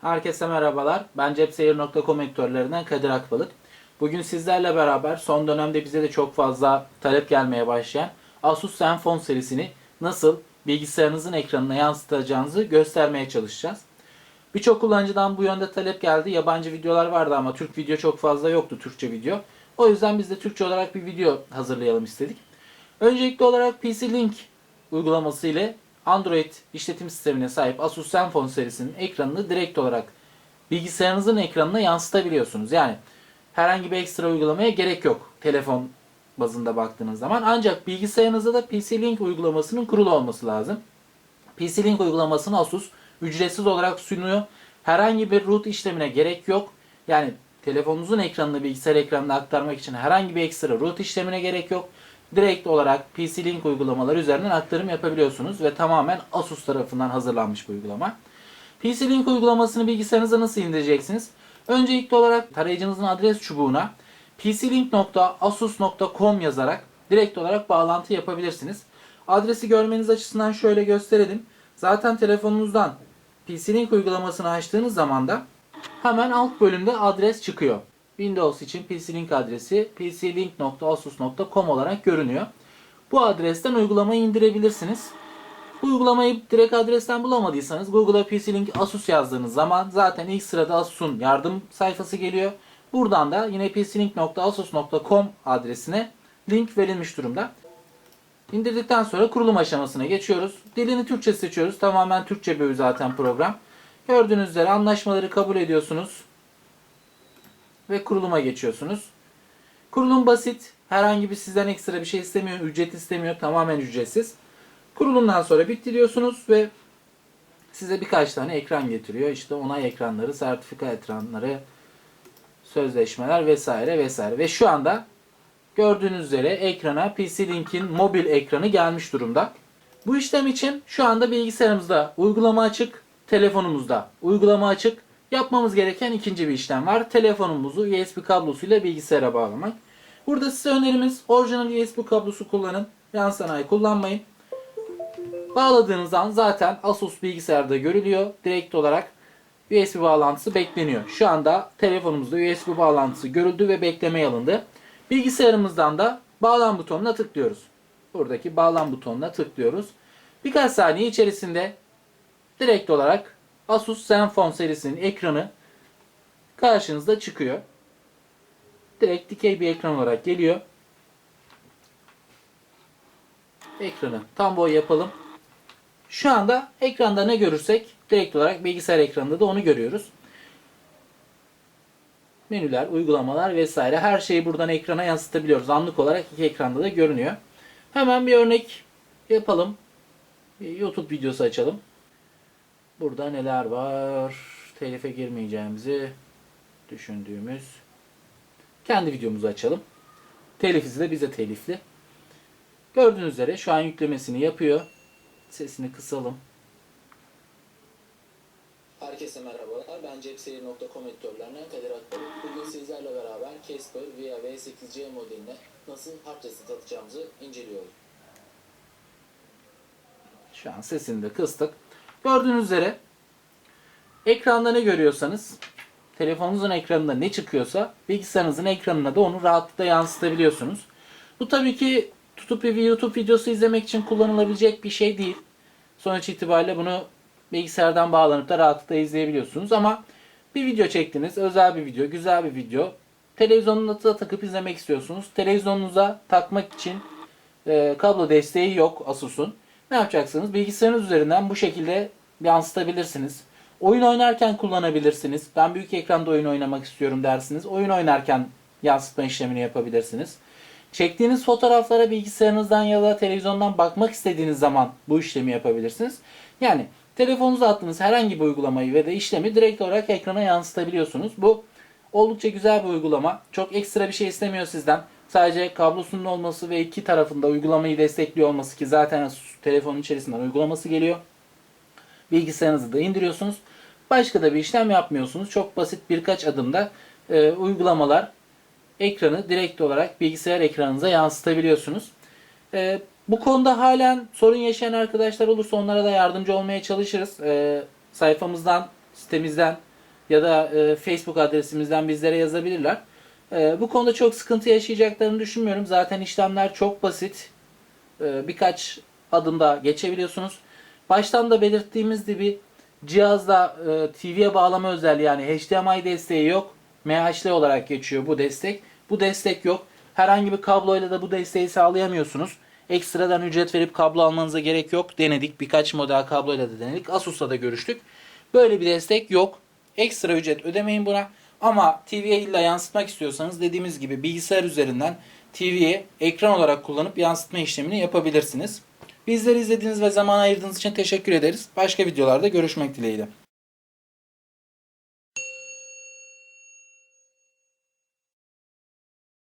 Herkese merhabalar. Ben cepseyir.com editörlerinden Kadir Akbalık. Bugün sizlerle beraber son dönemde bize de çok fazla talep gelmeye başlayan Asus Zenfone serisini nasıl bilgisayarınızın ekranına yansıtacağınızı göstermeye çalışacağız. Birçok kullanıcıdan bu yönde talep geldi. Yabancı videolar vardı ama Türk video çok fazla yoktu Türkçe video. O yüzden biz de Türkçe olarak bir video hazırlayalım istedik. Öncelikli olarak PC Link uygulaması ile Android işletim sistemine sahip Asus Zenfone serisinin ekranını direkt olarak bilgisayarınızın ekranına yansıtabiliyorsunuz. Yani herhangi bir ekstra uygulamaya gerek yok telefon bazında baktığınız zaman. Ancak bilgisayarınızda da PC Link uygulamasının kurulu olması lazım. PC Link uygulamasını Asus ücretsiz olarak sunuyor. Herhangi bir root işlemine gerek yok. Yani telefonunuzun ekranını bilgisayar ekranına aktarmak için herhangi bir ekstra root işlemine gerek yok. Direkt olarak PC Link uygulamaları üzerinden aktarım yapabiliyorsunuz ve tamamen Asus tarafından hazırlanmış bir uygulama. PC Link uygulamasını bilgisayarınıza nasıl indireceksiniz? Öncelikli olarak tarayıcınızın adres çubuğuna pclink.asus.com yazarak direkt olarak bağlantı yapabilirsiniz. Adresi görmeniz açısından şöyle gösterelim. Zaten telefonunuzdan PC Link uygulamasını açtığınız zaman da hemen alt bölümde adres çıkıyor. Windows için PC Link adresi pclink.asus.com olarak görünüyor. Bu adresten uygulamayı indirebilirsiniz. Bu uygulamayı direkt adresten bulamadıysanız Google'a PC Link Asus yazdığınız zaman zaten ilk sırada Asus'un yardım sayfası geliyor. Buradan da yine pclink.asus.com adresine link verilmiş durumda. İndirdikten sonra kurulum aşamasına geçiyoruz. Dilini Türkçe seçiyoruz. Tamamen Türkçe bir zaten program. Gördüğünüz üzere anlaşmaları kabul ediyorsunuz. Ve kuruluma geçiyorsunuz. Kurulum basit. Herhangi bir sizden ekstra bir şey istemiyor. Ücret istemiyor. Tamamen ücretsiz. Kurulumdan sonra bitti diyorsunuz ve size birkaç tane ekran getiriyor. İşte onay ekranları, sertifika ekranları, sözleşmeler vesaire vesaire. Ve şu anda gördüğünüz üzere ekrana PC Link'in mobil ekranı gelmiş durumda. Bu işlem için şu anda bilgisayarımızda uygulama açık, telefonumuzda uygulama açık. Yapmamız gereken ikinci bir işlem var. Telefonumuzu USB kablosuyla bilgisayara bağlamak. Burada size önerimiz orijinal USB kablosu kullanın. Yan sanayi kullanmayın. Bağladığınız an zaten Asus bilgisayarda görülüyor. Direkt olarak USB bağlantısı bekleniyor. Şu anda telefonumuzda USB bağlantısı görüldü ve beklemeye alındı. Bilgisayarımızdan da bağlan butonuna tıklıyoruz. Buradaki bağlan butonuna tıklıyoruz. Birkaç saniye içerisinde direkt olarak Asus Zenfone serisinin ekranı karşınızda çıkıyor. Direkt dikey bir ekran olarak geliyor. Ekranı tam boy yapalım. Şu anda ekranda ne görürsek direkt olarak bilgisayar ekranında da onu görüyoruz. Menüler, uygulamalar vesaire her şeyi buradan ekrana yansıtabiliyoruz. Anlık olarak iki ekranda da görünüyor. Hemen bir örnek yapalım. YouTube videosu açalım. Burada neler var? Telife girmeyeceğimizi düşündüğümüz kendi videomuzu açalım. Telif izi de bize telifli. Gördüğünüz üzere şu an yüklemesini yapıyor. Sesini kısalım. Herkese merhabalar. Ben cepseyir.com editörlerinden Kadir Akbalık. Bugün sizlerle beraber Casper Via V8C modeline nasıl hard reset atacağımızı inceliyoruz. Şu an sesini de kıstık. Gördüğünüz üzere ekranda ne görüyorsanız telefonunuzun ekranında ne çıkıyorsa bilgisayarınızın ekranına da onu rahatlıkla yansıtabiliyorsunuz. Bu tabii ki tutup bir YouTube videosu izlemek için kullanılabilecek bir şey değil. Sonuç itibariyle bunu bilgisayardan bağlanıp da rahatlıkla izleyebiliyorsunuz ama bir video çektiniz, özel bir video, güzel bir video. Televizyonunuza takıp izlemek istiyorsunuz. Televizyonunuza takmak için e, kablo desteği yok Asus'un. Ne yapacaksınız? Bilgisayarınız üzerinden bu şekilde yansıtabilirsiniz. Oyun oynarken kullanabilirsiniz. Ben büyük ekranda oyun oynamak istiyorum dersiniz. Oyun oynarken yansıtma işlemini yapabilirsiniz. Çektiğiniz fotoğraflara bilgisayarınızdan ya da televizyondan bakmak istediğiniz zaman bu işlemi yapabilirsiniz. Yani telefonunuza attığınız herhangi bir uygulamayı ve de işlemi direkt olarak ekrana yansıtabiliyorsunuz. Bu oldukça güzel bir uygulama. Çok ekstra bir şey istemiyor sizden. Sadece kablosunun olması ve iki tarafında uygulamayı destekliyor olması ki zaten telefonun içerisinden uygulaması geliyor. Bilgisayarınızı da indiriyorsunuz. Başka da bir işlem yapmıyorsunuz. Çok basit birkaç adımda e, uygulamalar ekranı direkt olarak bilgisayar ekranınıza yansıtabiliyorsunuz. E, bu konuda halen sorun yaşayan arkadaşlar olursa onlara da yardımcı olmaya çalışırız. E, sayfamızdan, sitemizden ya da e, Facebook adresimizden bizlere yazabilirler. E, bu konuda çok sıkıntı yaşayacaklarını düşünmüyorum. Zaten işlemler çok basit. E, birkaç adımda geçebiliyorsunuz. Baştan da belirttiğimiz gibi cihazda e, TV'ye bağlama özelliği yani HDMI desteği yok. MHL olarak geçiyor bu destek. Bu destek yok. Herhangi bir kabloyla da bu desteği sağlayamıyorsunuz. Ekstradan ücret verip kablo almanıza gerek yok. Denedik. Birkaç model kabloyla da denedik. Asus'la da görüştük. Böyle bir destek yok. Ekstra ücret ödemeyin buna. Ama TV'ye illa yansıtmak istiyorsanız dediğimiz gibi bilgisayar üzerinden TV'ye ekran olarak kullanıp yansıtma işlemini yapabilirsiniz. Bizleri izlediğiniz ve zaman ayırdığınız için teşekkür ederiz. Başka videolarda görüşmek dileğiyle.